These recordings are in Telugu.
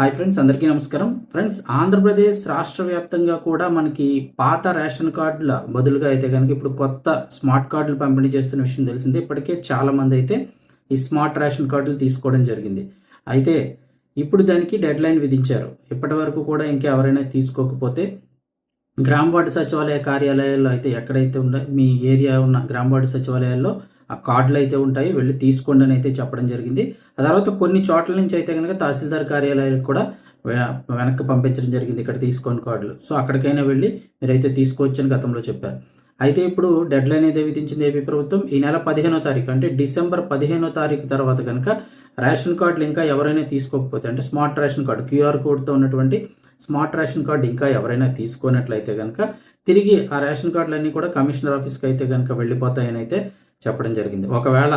హాయ్ ఫ్రెండ్స్ అందరికీ నమస్కారం. ఫ్రెండ్స్ ఆంధ్రప్రదేశ్ రాష్ట్ర వ్యాప్తంగా కూడా మనకి పాత రేషన్ కార్డుల బదులుగా అయితే కనుక ఇప్పుడు కొత్త స్మార్ట్ కార్డులు పంపిణీ చేస్తున్న విషయం తెలిసిందే. ఇప్పటికే చాలామంది అయితే ఈ స్మార్ట్ రేషన్ కార్డులు తీసుకోవడం జరిగింది. అయితే ఇప్పుడు దానికి డెడ్ లైన్ విధించారు. ఇప్పటి వరకు కూడా ఇంకా ఎవరైనా తీసుకోకపోతే గ్రామ వార్డు సచివాలయ కార్యాలయాల్లో అయితే ఎక్కడైతే ఉన్న మీ ఏరియా ఉన్న గ్రామ వార్డు సచివాలయాల్లో ఆ కార్డులు అయితే ఉంటాయి వెళ్ళి తీసుకోండి అని అయితే చెప్పడం జరిగింది. ఆ తర్వాత కొన్ని చోట్ల నుంచి అయితే కనుక తహసీల్దార్ కార్యాలయాలకు కూడా వెనక్కి పంపించడం జరిగింది ఇక్కడ తీసుకోని కార్డులు. సో అక్కడికైనా వెళ్ళి మీరైతే తీసుకోవచ్చని గతంలో చెప్పారు. అయితే ఇప్పుడు డెడ్ లైన్ అయితే విధించింది ఏపీ ప్రభుత్వం. ఈ నెల పదిహేనో తారీఖు అంటే డిసెంబర్ పదిహేనో తారీఖు తర్వాత కనుక రేషన్ కార్డులు ఇంకా ఎవరైనా తీసుకోకపోతే అంటే స్మార్ట్ రేషన్ కార్డు క్యూఆర్ కోడ్తో ఉన్నటువంటి స్మార్ట్ రేషన్ కార్డు ఇంకా ఎవరైనా తీసుకున్నట్లయితే కనుక తిరిగి ఆ రేషన్ కార్డులన్నీ కూడా కమిషనర్ ఆఫీస్కి అయితే కనుక వెళ్ళిపోతాయని అయితే చెప్పడం జరిగింది. ఒకవేళ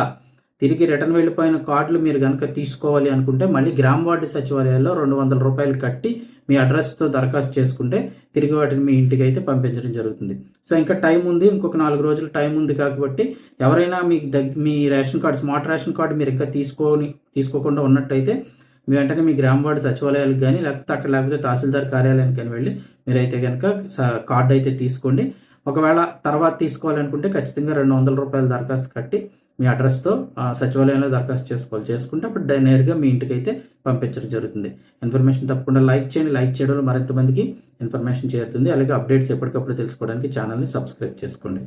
తిరిగి రిటర్న్ వెళ్ళిపోయిన కార్డులు మీరు కనుక తీసుకోవాలి అనుకుంటే మళ్ళీ గ్రామ వార్డు సచివాలయాల్లో రెండు వందల రూపాయలు కట్టి మీ అడ్రస్తో దరఖాస్తు చేసుకుంటే తిరిగి వాటిని మీ ఇంటికి అయితే పంపించడం జరుగుతుంది. సో ఇంకా టైం ఉంది. ఇంకొక నాలుగు రోజులు టైం ఉంది కాబట్టి ఎవరైనా మీ దగ్గ మీ ration card smart ration card మీరు ఇంకా తీసుకొని తీసుకోకుండా ఉన్నట్టయితే మీ వెంటనే మీ గ్రామ వార్డు సచివాలయాలకు కానీ లేకపోతే అక్కడ లేకపోతే తహసీల్దార్ కార్యాలయానికి కానీ వెళ్ళి మీరైతే కనుక కార్డు అయితే తీసుకోండి. ఒకవేళ తర్వాత తీసుకోవాలనుకుంటే ఖచ్చితంగా రెండు వందల రూపాయల దరఖాస్తు కట్టి మీ అడ్రస్తో ఆ, సచివాలయంలో దరఖాస్తు చేసుకోవాలి. చేసుకుంటే అప్పుడు నేరుగా మీ ఇంటికి అయితే పంపించడం జరుగుతుంది. ఇన్ఫర్మేషన్ తప్పకుండా లైక్ చేయండి. లైక్ చేయడంలో మరింత మందికి ఇన్ఫర్మేషన్ చేరుతుంది. అలాగే అప్డేట్స్ ఎప్పటికప్పుడు తెలుసుకోవడానికి ఛానల్ని సబ్స్క్రైబ్ చేసుకోండి.